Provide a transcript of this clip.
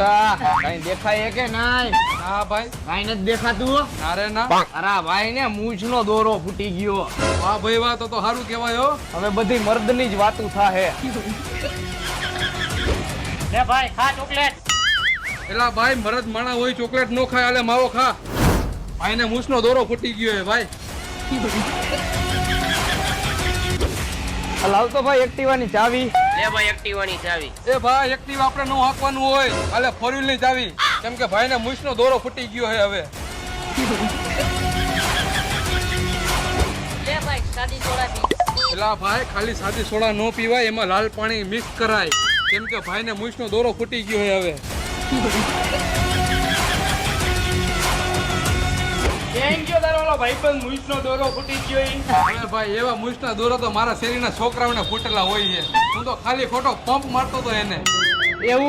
મોટા કઈ દેખાય કે નાય? હા ભાઈ. કઈ નથી દેખાતું અરે ના. અરે ભાઈ ને મૂછ નો દોરો ફૂટી ગયો. હા ભાઈ વાતો તો તો સારું કહેવાય હો. હવે બધી મર્દની જ વાતું થાહે. લે ભાઈ ખા ચોકલેટ. એલા ભાઈ મરદ માણા હોય ચોકલેટ નો ખાય આલે માવો ખા. ભાઈને મૂછનો દોરો ફૂટી ગયો હે ભાઈ. લાવતો ભાઈ એક્ટિવાની ચાવી. લે ભાઈ એક્ટિવાની ચાવી. એ ભાઈ એક્ટિવા આપણે નો હાંકવાનું હોય. આલે ફોર વ્હીલની ચાવી. કેમ કે ભાઈને મૂછનો દોરો ફૂટી ગયો છે હવે. લે ભાઈ સાદી સોડા પી એલા ભાઈ ખાલી સાદી સોડા નો પીવાય એમાં લાલ પાણી મિક્સ કરાય. કેમ કે ભાઈને મૂછનો દોરો ફૂટી ગયો છે હવે. થેન્ક ઓલો ભાઈબંધ મૂછનો દોરો ફૂટી ગયો અરે ભાઈ એવા મૂછના દોરો તો મારા શેરીના છોકરાઓને ફૂટેલા હોય છે. હું તો ખાલી ખોટો પંપ મારતો તો એને. એવું